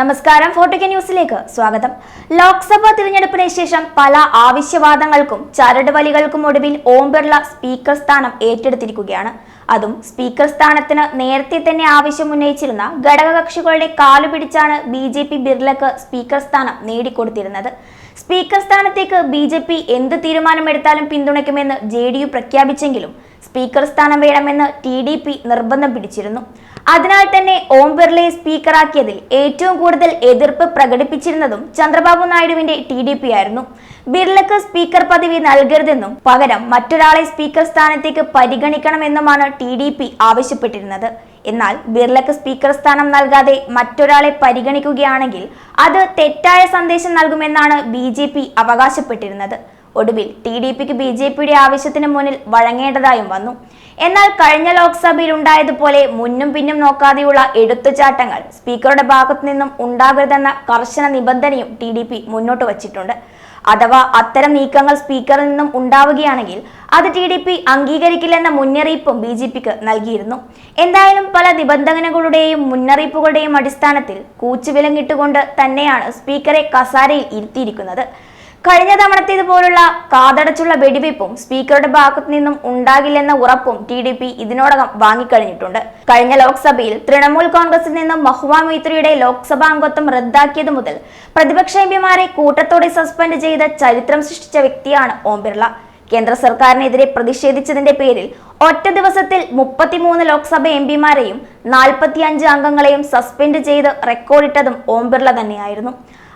നമസ്കാരം ഫോർട്ടിക്ക ന്യൂസിലേക്ക് സ്വാഗതം. ലോക്സഭാ തിരഞ്ഞെടുപ്പിന് ശേഷം പല ആവശ്യവാദങ്ങൾക്കും ചരടുവലികൾക്കും ഒടുവിൽ ഓം ബിർള സ്പീക്കർ സ്ഥാനം ഏറ്റെടുത്തിരിക്കുകയാണ്. അതും സ്പീക്കർ സ്ഥാനത്തിന് നേരത്തെ തന്നെ ആവശ്യം ഉന്നയിച്ചിരുന്ന ഘടകകക്ഷികളുടെ കാലു പിടിച്ചാണ് ബി ജെ പി ബിർളക്ക് സ്പീക്കർ സ്ഥാനം നേടിക്കൊടുത്തിരുന്നത്. സ്പീക്കർ സ്ഥാനത്തേക്ക് ബി ജെ പി എന്ത് തീരുമാനമെടുത്താലും പിന്തുണയ്ക്കുമെന്ന് ജെ ഡി യു പ്രഖ്യാപിച്ചെങ്കിലും സ്പീക്കർ സ്ഥാനം വേണമെന്ന് ടി ഡി പി നിർബന്ധം പിടിച്ചിരുന്നു. അതിനാൽ തന്നെ ഓം ബിർളയെ സ്പീക്കറാക്കിയതിൽ ഏറ്റവും കൂടുതൽ എതിർപ്പ് പ്രകടിപ്പിച്ചിരുന്നതും ചന്ദ്രബാബു നായിഡുവിന്റെ ടി ഡി പി ആയിരുന്നു. ബിർളക്ക് സ്പീക്കർ പദവി നൽകരുതെന്നും പകരം മറ്റൊരാളെ സ്പീക്കർ സ്ഥാനത്തേക്ക് പരിഗണിക്കണമെന്നുമാണ് ടി ഡി പി ആവശ്യപ്പെട്ടിരുന്നത്. എന്നാൽ ബിർളക്ക് സ്പീക്കർ സ്ഥാനം നൽകാതെ മറ്റൊരാളെ പരിഗണിക്കുകയാണെങ്കിൽ അത് തെറ്റായ സന്ദേശം നൽകുമെന്നാണ് ബി അവകാശപ്പെട്ടിരുന്നത്. ഒടുവിൽ ടി ഡി പിക്ക് ബി ജെ പിയുടെ ആവശ്യത്തിന് മുന്നിൽ വഴങ്ങേണ്ടതായും വന്നു. എന്നാൽ കഴിഞ്ഞ ലോക്സഭയിൽ ഉണ്ടായതുപോലെ മുന്നും പിന്നും നോക്കാതെയുള്ള എടുത്തുചാട്ടങ്ങൾ സ്പീക്കറുടെ ഭാഗത്തു നിന്നും ഉണ്ടാകരുതെന്ന കർശന നിബന്ധനയും ടി ഡി പി മുന്നോട്ട് വച്ചിട്ടുണ്ട്. അഥവാ അത്തരം നീക്കങ്ങൾ സ്പീക്കറിൽ നിന്നും ഉണ്ടാവുകയാണെങ്കിൽ അത് ടി ഡി പി അംഗീകരിക്കില്ലെന്ന മുന്നറിയിപ്പും ബി ജെ പിക്ക് നൽകിയിരുന്നു. എന്തായാലും പല നിബന്ധനകളുടെയും മുന്നറിയിപ്പുകളുടെയും അടിസ്ഥാനത്തിൽ കൂച്ചുവിലങ്ങിട്ടുകൊണ്ട് തന്നെയാണ് സ്പീക്കറെ കസാരയിൽ ഇരുത്തിയിരിക്കുന്നത്. കഴിഞ്ഞ തവണത്തേതുപോലുള്ള കാതടച്ചുള്ള വെടിവയ്പും സ്പീക്കറുടെ ഭാഗത്തു നിന്നും ഉണ്ടാകില്ലെന്ന ഉറപ്പും ടി ഡി പി ഇതിനോടകം വാങ്ങിക്കഴിഞ്ഞിട്ടുണ്ട്. കഴിഞ്ഞ ലോക്സഭയിൽ തൃണമൂൽ കോൺഗ്രസിൽ നിന്നും മഹുവ മൈത്രിയുടെ ലോക്സഭാ അംഗത്വം റദ്ദാക്കിയത് മുതൽ പ്രതിപക്ഷ എംപിമാരെ കൂട്ടത്തോടെ സസ്പെൻഡ് ചെയ്ത ചരിത്രം സൃഷ്ടിച്ച വ്യക്തിയാണ് ഓം ബിർള. കേന്ദ്ര സർക്കാരിനെതിരെ പ്രതിഷേധിച്ചതിന്റെ പേരിൽ ഒറ്റ ദിവസത്തിൽ മുപ്പത്തിമൂന്ന് ലോക്സഭ എം പിമാരെയും അംഗങ്ങളെയും സസ്പെൻഡ് ചെയ്ത് റെക്കോർഡിട്ടതും ഓം ബിർള തന്നെയായിരുന്നു.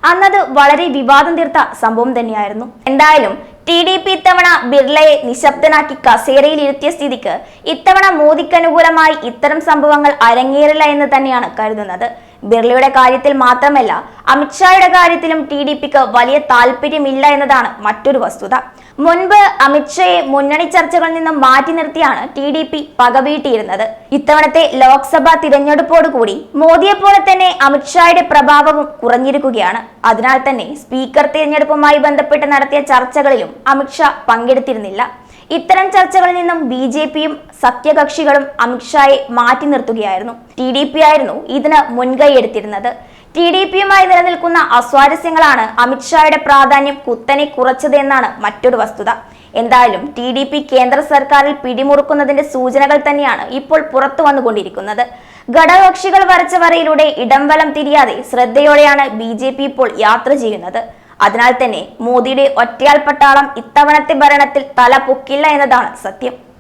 അന്നത് വളരെ വിവാദം തീർത്ത സംഭവം തന്നെയായിരുന്നു. എന്തായാലും ടി ഡി പി ഇത്തവണ ബിർളയെ നിശബ്ദനാക്കി കസേരയിൽ ഇരുത്തിയ സ്ഥിതിക്ക് ഇത്തവണ മോദിക്ക് അനുകൂലമായി ഇത്തരം സംഭവങ്ങൾ അരങ്ങേറില്ല എന്ന് തന്നെയാണ് കരുതുന്നത്. ബിർളയുടെ കാര്യത്തിൽ മാത്രമല്ല അമിത്ഷായുടെ കാര്യത്തിലും ടി ഡി പിക്ക് വലിയ താല്പര്യമില്ല എന്നതാണ് മറ്റൊരു വസ്തുത. മുൻപ് അമിത്ഷയെ മുന്നണി ചർച്ചകളിൽ നിന്നും മാറ്റി നിർത്തിയാണ് ടി ഡി പി പകവീട്ടിയിരുന്നത്. ഇത്തവണത്തെ ലോക്സഭാ തിരഞ്ഞെടുപ്പോടുകൂടി മോദിയെ പോലെ തന്നെ അമിത്ഷായുടെ പ്രഭാവവും കുറഞ്ഞിരിക്കുകയാണ്. അതിനാൽ തന്നെ സ്പീക്കർ തിരഞ്ഞെടുപ്പുമായി ബന്ധപ്പെട്ട് നടത്തിയ ചർച്ചകളിലും അമിത്ഷാ പങ്കെടുത്തിരുന്നില്ല. ഇത്തരം ചർച്ചകളിൽ നിന്നും ബി ജെ പിയും സഖ്യകക്ഷികളും അമിത്ഷായെ മാറ്റി നിർത്തുകയായിരുന്നു. ടി ഡി പി ആയിരുന്നു ഇതിന് മുൻകൈ എടുത്തിരുന്നത്. ടി ഡി പിയുമായി നിലനിൽക്കുന്ന അസ്വാരസ്യങ്ങളാണ് അമിത്ഷായുടെ പ്രാധാന്യം കുത്തനെ കുറച്ചത് എന്നാണ് മറ്റൊരു വസ്തുത. എന്തായാലും ടി ഡി പി കേന്ദ്ര സർക്കാരിൽ പിടിമുറുക്കുന്നതിന്റെ സൂചനകൾ തന്നെയാണ് ഇപ്പോൾ പുറത്തു വന്നുകൊണ്ടിരിക്കുന്നത്. ഘടകകക്ഷികൾ വരച്ച വരയിലൂടെ ഇടംവലം തിരിയാതെ ശ്രദ്ധയോടെയാണ് ബി ജെ പി ഇപ്പോൾ യാത്ര ചെയ്യുന്നത്. അതിനാൽ തന്നെ മോദിയുടെ ഒറ്റയാൾ പട്ടാളം ഇത്തവണത്തെ ഭരണത്തിൽ തല പൊക്കില്ല എന്നതാണ് സത്യം.